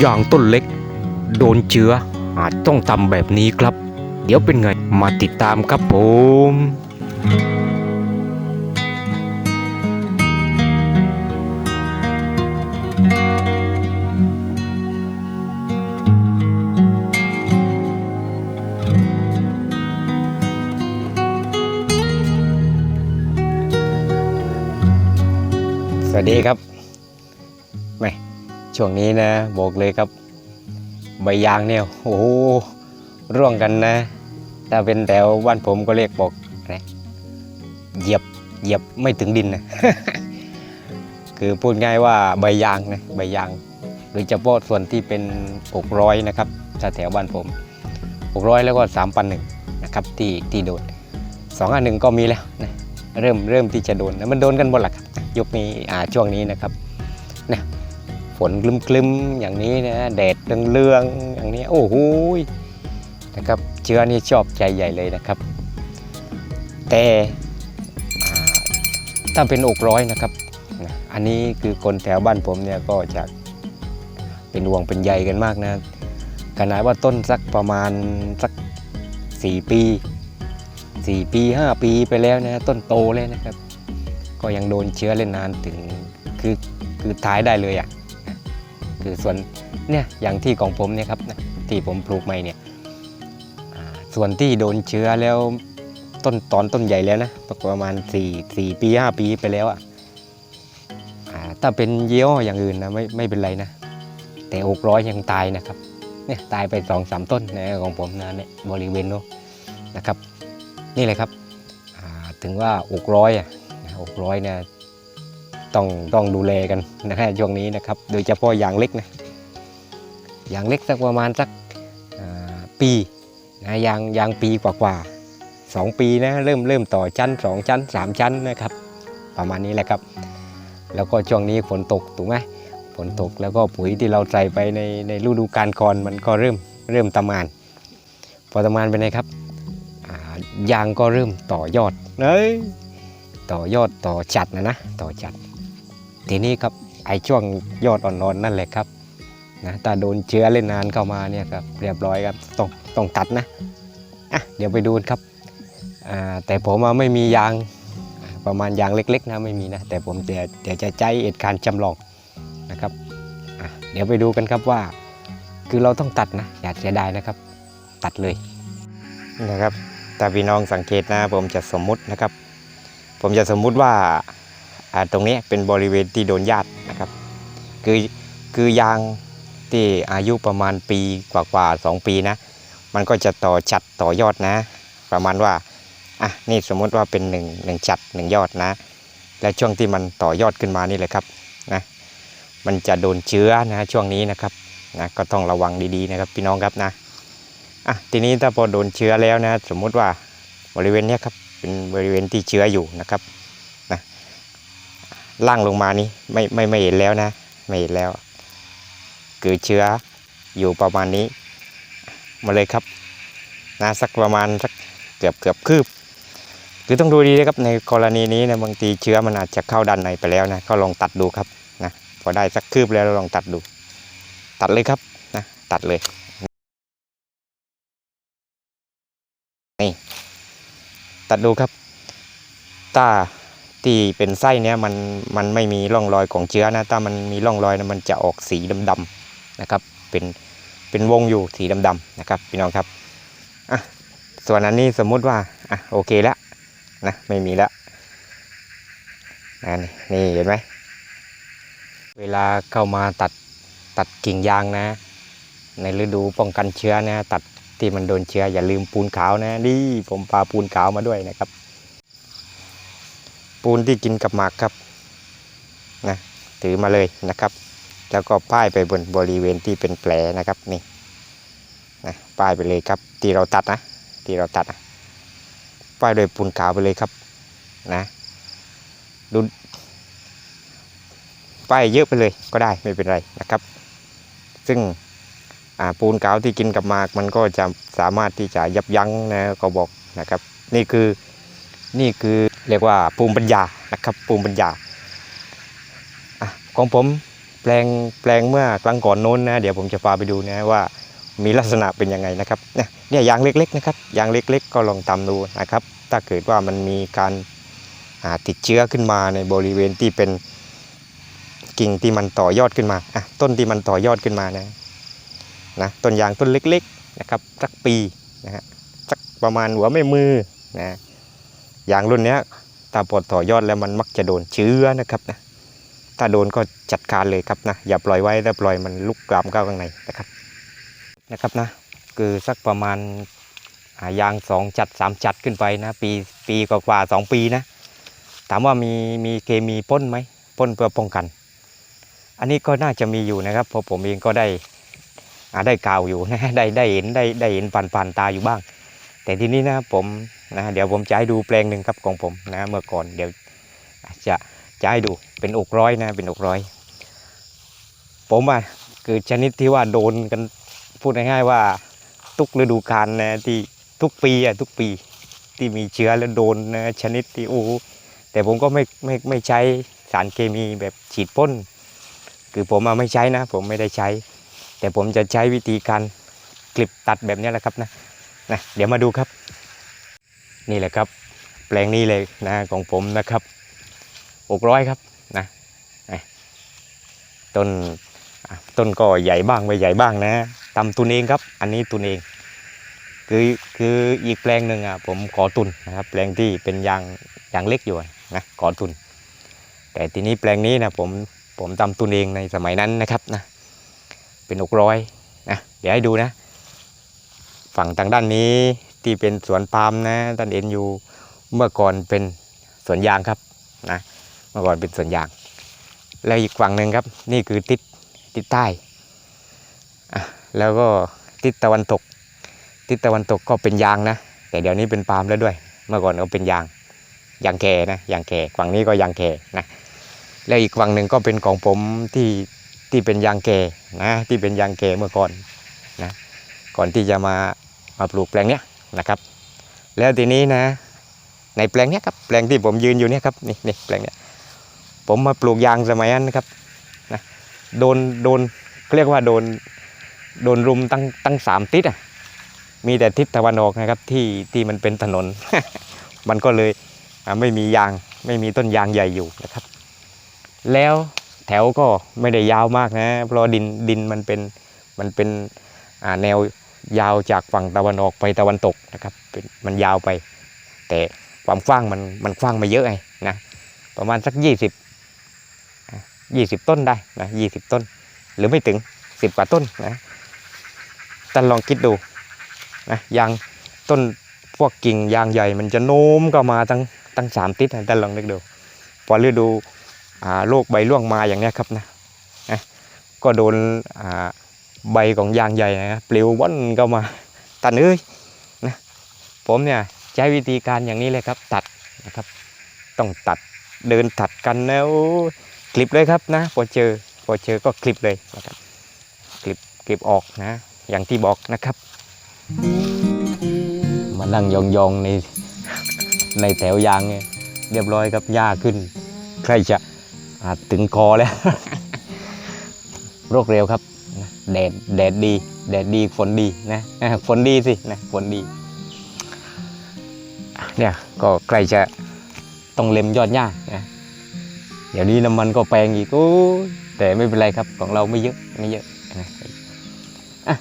อย่างต้นเล็ก โดนเชื้ออาจต้องทำแบบนี้ครับ เดี๋ยวเป็นไงมาติดตามครับผมสวัสดีครับ ช่วงนี้นะบอกเลยครับ ใบยางเนี่ยโอ้โหร่วงกันนะ ถ้าเป็นแถวบ้านผมก็เรียกบอกอะเหยียบเหยียบไม่ถึงดินนะคือพูดง่ายว่าใบยางนะใบยางโดยเฉพาะส่วนที่เป็นอกร้อยนะครับถ้าแถวบ้านผมอกร้อยแล้วก็สามปันหนึ่งนะครับที่ที่โดนสองอันหนึ่งก็มีแล้วนะเริ่มเริ่มที่จะโดนนะมันโดนกันหมดแหละครับยุคนี้อ่าช่วงนี้นะครับนะ ฝนคลึ้มๆอย่างนี้นะแดดเรืองๆอย่างนี้โอ้โหนะครับเชื้อนี่ชอบใจใหญ่เลยนะครับ แต่ถ้าเป็นอกร้อยนะครับ อันนี้คือคนแถวบ้านผมเนี่ยก็จะเป็นห่วงเป็นใยกันมากนะขนาดว่าต้นสักประมาณสัก 4 ปี 4 ปี 5 ปีไปแล้วนะต้นโตเลยนะครับ ก็ยังโดนเชื้อเล่นนานถึงคือคือท้ายได้เลยอะ่ะ คือส่วนเนี่ยอย่างที่ของผมเนี่ยครับที่ผมปลูกใหม่เนี่ยส่วนที่โดนเชื้อแล้วต้นตอนต้นใหญ่แล้วนะประมาณ4 4ปี5ปีไปแล้วอะถ้าเป็นเยี่ยวอย่างอื่นนะไม่ไม่เป็นไรนะ แต่อกร้อยยังตายนะครับเนี่ยตายไปสองสามต้นนะของผมนะเนี่ยบริเวณโน้นนะครับ นี่เลยครับถึงว่าอกร้อยอะอกร้อยเนี่ย ต้องต้องดูแลกันนะฮะช่วงนี้นะครับ โดยเฉพาะอย่างเล็กนะอย่างเล็กสักประมาณสักปีนะยางยางปีกว่าๆสองปีนะเริ่มเริ่มต่อชั้นสองชั้นสามชั้นนะครับ ประมาณนี้แหละครับ แล้วก็ช่วงนี้ฝนตกถูกไหมฝนตกแล้วก็ปุ๋ยที่เราใส่ไปในในฤดูกาลก่อนมันก็เริ่มเริ่มทำงาน พอทำงานเป็นครับยางก็เริ่มต่อยอดเอ้ยต่อยอดต่อจัดนะนะต่อจัด ทีนี้ครับไอช่วงยอดอ่อนๆนั่นแหละครับนะถ้าโดนเชื้อเล่นนานเข้ามาเนี่ยครับเรียบร้อยครับต้องต้องตัดนะอะเดี๋ยวไปดูครับอ่าแต่ผมไม่มียางประมาณยางเล็กๆนะไม่มีนะแต่ผมเดี๋ยวเดี๋ยวจะใช้เอ็ดการจำลองนะครับอะเดี๋ยวไปดูกันครับว่า คือเราต้องตัดนะอย่าเสียดายนะครับ ตัดเลยนะครับถ้าพี่น้องสังเกตนะผมจะสมมุตินะครับ ผมจะสมมุติว่า ตรงนี้เป็นบริเวณที่โดนญาตินะครับ คือคือยางที่อายุประมาณปีกว่าๆสองปีนะ มันก็จะต่อจัดต่อยอดนะ ประมาณว่าอะนี่สมมติว่าเป็นหนึ่งหนึ่งจัดหนึ่งยอดนะ และช่วงที่มันต่อยอดขึ้นมานี่เลยครับนะมันจะโดนเชื้อนะช่วงนี้นะครับนะก็ต้องระวังดีๆนะครับพี่น้องครับนะอะทีนี้ถ้าพอโดนเชื้อแล้วนะ สมมุติว่าบริเวณนี้ครับเป็นบริเวณที่เชื้ออยู่นะครับ ล่างลงมานี้ไม่ไม่ไม่เห็นแล้วนะ ไม่เห็นแล้วคือเชื้ออยู่ประมาณนี้ มาเลยครับนะสักประมาณสักเกือบเกือบคืบคือต้องดูดีนะครับในกรณีนี้นะบางทีเชื้อมันอาจจะเข้าด้านในไปแล้วนะก็ลองตัดดูครับนะพอได้สักคืบแล้วลองตัดดู ตัดเลยครับนะตัดเลยนี่ตัดดูครับถ้า ที่เป็นไส้เนี้ยมันมันไม่มีร่องรอยของเชื้อนะถ้ามันมีร่องรอยนะมันจะออกสีดำๆนะครับ เป็นเป็นวงอยู่สีดำๆนะครับพี่น้องครับอะส่วนอันนี้สมมุติว่าอะโอเคแล้วนะไม่มีแล้วนะนี่นี่เห็นไหมเวลาเข้ามาตัดตัดกิ่งยางนะ ในฤดูป้องกันเชื้อนะ ตัดที่มันโดนเชื้ออย่าลืมปูนขาวนะนี่ผมปาปูนขาวมาด้วยนะครับ ปูนที่กินกับหมากครับนะถือมาเลยนะครับ แล้วก็ป้ายไปบนบริเวณที่เป็นแผลนะครับนี่นะป้ายไปเลยครับ ที่เราตัดนะที่เราตัดนะป้ายโดยปูนขาวไปเลยครับนะดูป้ายเยอะไปเลยก็ได้ไม่เป็นไรนะครับ ซึ่งปูนกาวที่กินกับหมากมันก็จะสามารถที่จะยับยั้งนะเขาบอกนะครับ นี่คือนี่คือ เรียกว่าภูมิปัญญานะครับภูมิปัญญาอะของผมแปลงแปลงเมื่อกลางก่อนโน้นนะเดี๋ยวผมจะพาไปดูนะว่ามีลักษณะเป็นยังไงนะครับเนี่ยยางเล็กๆนะครับยางเล็กๆ ก็ลองทำดูนะครับ ถ้าเกิดว่ามันมีการติดเชื้อขึ้นมาในบริเวณที่เป็นกิ่งที่มันต่อยอดขึ้นมาอะต้นที่มันต่อยอดขึ้นมานะนะต้นยางต้นเล็กๆนะครับสักปีนะฮะสักประมาณหัวไม่มือนะ ยางรุ่นนี้ยถ้าปลดต่อยอดแล้วมันมักจะโดนเชื้อนะครับนะถ้าโดนก็จัดการเลยครับนะอย่าปล่อยไว้ถ้าปล่อยมันลุกลามเข้าข้างในนะครับนะครับนะคือสักประมาณายางสองจัดสามจัดขึ้นไปนะ ปีปีกว่าสองปีนะ ถามว่ามีมีเคมีพ่นไหมพ่นเพื่อป้องกัน อันนี้ก็น่าจะมีอยู่นะครับเพราะผมเองก็ได้ได้กล่าวอยู่นะได้ได้เห็นได้ได้เห็นผ่านผ่านตาอยู่บ้าง แต่ทีนี้นะผม นะเดี๋ยวผมจะให้ดูแปลงหนึ่งครับของผมนะเมื่อก่อนเดี๋ยวจะจะให้ดูเป็นอกร้อยนะเป็นอกร้อย ผมอะคือชนิดที่ว่าโดนกันพูดง่ายๆว่าทุกฤดูกาลนะที่ทุกปีอะทุกปีที่มีเชื้อแล้วโดนนะชนิดที่โอ้แต่ผมก็ไม่ไม่ไม่ใช้สารเคมีแบบฉีดพ่นคือผมอะไม่ใช้นะ ผมไม่ได้ใช้ แต่ผมจะใช้วิธีการกลิบตัดแบบนี้แหละครับนะนะเดี๋ยวมาดูครับ นี่แหละครับ แปลงนี้เลยนะของผมนะครับอกร้อยครับนะต้นต้นก็ใหญ่บ้างไม่ใหญ่บ้างนะตำตุนเองครับ อันนี้ตุนเอง คือคืออีกแปลงหนึ่งอะผมขอตุนนะครับ แปลงที่เป็นยางยางเล็กอยู่นะขอตุน แต่ทีนี้แปลงนี้นะผมผมตำตุนเองในสมัยนั้นนะครับนะเป็นอกร้อยนะเดี๋ยวให้ดูนะ ฝั่งทางด้านนี้ ที่เป็นสวนปาล์มนะท่านเห็นอยู่เมื่อก่อนเป็นสวนยางครับนะเมื่อก่อนเป็นสวนยาง แล้วอีกฝั่งหนึ่งครับ นี่คือทิศทิศใต้แล้วก็ทิศตะวันตก ทิศตะวันตกก็เป็นยางนะ แต่เดี๋ยวนี้เป็นปาล์มแล้วด้วย เมื่อก่อนก็เป็นยางยางแก่นะยางแก่ฝั่งนี้ก็ยางแก่นะแล้วอีกฝั่งหนึ่งก็เป็นของผมที่ที่เป็นยางแก่นะที่เป็นยางแก่เมื่อก่อนนะก่อนที่จะมามาปลูกแปลงเนี้ย นะครับ แล้วทีนี้นะ ในแปลงเนี้ยครับแปลงที่ผมยืนอยู่เนี่ยครับนี่นี่แปลงเนี้ยผมมาปลูกยางสมัยนั้นครับนะโดนโดนเขาเรียกว่าโดนโดนรุมตั้งตั้งสามทิศอะมีแต่ทิศตะวันออกนะครับที่ที่มันเป็นถนน มันก็เลยไม่มียางไม่มีต้นยางใหญ่อยู่นะครับ แล้วแถวก็ไม่ได้ยาวมากนะ เพราะดินดินมันเป็นมันเป็นแนว ยาวจากฝั่งตะวันออกไปตะวันตกนะครับมันยาวไป แต่ความกว้างมันมันกว้างไม่เยอะไงนะประมาณสักยี่สิบยี่สิบต้นได้นะยี่สิบต้น หรือไม่ถึงสิบกว่าต้นนะท่านลองคิดดูนะยางต้นพวกกิ่งยางใหญ่มันจะโน้มก็มาตั้งตั้งสามทิศนะท่านลองนึกดูพอฤดูอ่าโรคใบร่วงมาอย่างนี้ครับนะนะก็โดนอ่า ใบของยางใหญ่นะปลิวว่อนก็มาตันเอ้ยนะผมเนี่ยใช้วิธีการอย่างนี้เลยครับ ตัดนะครับ ต้องตัดเดินตัดกันนะโอ้ยคลิปเลยครับนะ พอเจอพอเจอก็คลิปเลยนะครับคลิปคลิปออกนะ อย่างที่บอกนะครับ มานั่งยองๆในในแถวยางเนี่ยเรียบร้อยครับหญ้าขึ้น ใครจะอาจถึงคอแล้ว โรคเร็วครับ แดดแดดดี แดดดีฝนดีนะฝนดีสินะฝนดีเนี่ยก็ใกล้จะต้องเล็มยอดหญ้านะเดี๋ยวนี้น้ำมันก็แพงอีกโอ้แต่ไม่เป็นไรครับของเราไม่เยอะไม่เยอะนะอะ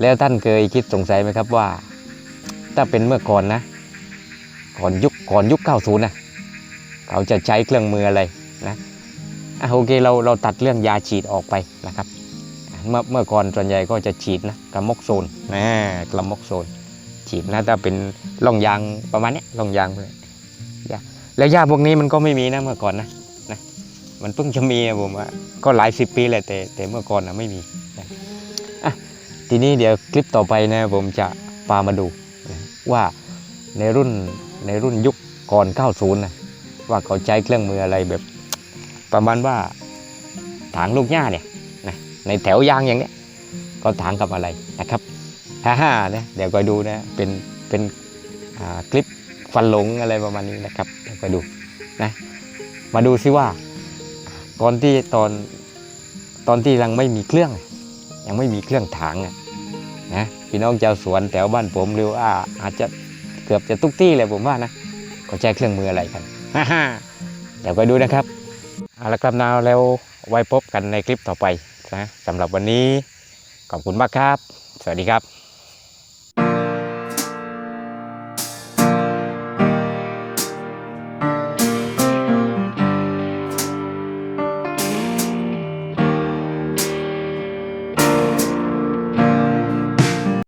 แล้วท่านเคยคิดสงสัยไหมครับว่า ถ้าเป็นเมื่อก่อนนะ ก่อนยุคก่อนยุค 90นะเขาจะใช้เครื่องมืออะไรนะอะโอเคเราเราตัดเรื่องยาฉีดออกไปนะครับ เมื่อเมื่อก่อนส่วนใหญ่ก็จะฉีดนะกระมกโซนนะกระมกโซน ฉีดนะถ้าเป็นร่องยางประมาณนี้ยร่องยางเลยยาแล้วยาพวกนี้มันก็ไม่มีนะเมื่อก่อนนะนะมันเพิ่งจะมีอะผมว่าก็หลายสิบปีเลยแต่แต่เมื่อก่อนนะไม่มีนะอะทีนี้เดี๋ยวคลิปต่อไปนะผมจะพามาดูนะว่าในรุ่นในรุ่นยุคก่อน 90 นะว่าเขาใช้เครื่องมืออะไรแบบ ประมาณว่าถางลูกหญ้าเนี่ย ในแถวยางอย่างเนี้ยก็ถางกับอะไรนะครับฮ่าฮ่านะเดี๋ยวก็ดูนะเป็นเป็นคลิปฟันหลงอะไรประมาณนี้นะครับเดี๋ยวก็ดูนะมาดูซิว่าก่อนที่ตอนตอนที่ยังไม่มีเครื่อง ยังไม่มีเครื่องถางนะพี่น้องชาวสวนแถวบ้านผมหรือว่าอาจจะเกือบจะทุกที่เลยผมว่านะก็ใช้เครื่องมืออะไรกันเดี๋ยวไปดูนะครับเอาละครับนาวแล้วไว้พบกันในคลิปต่อไป นะสำหรับวันนี้ขอบคุณมากครับ สวัสดีครับ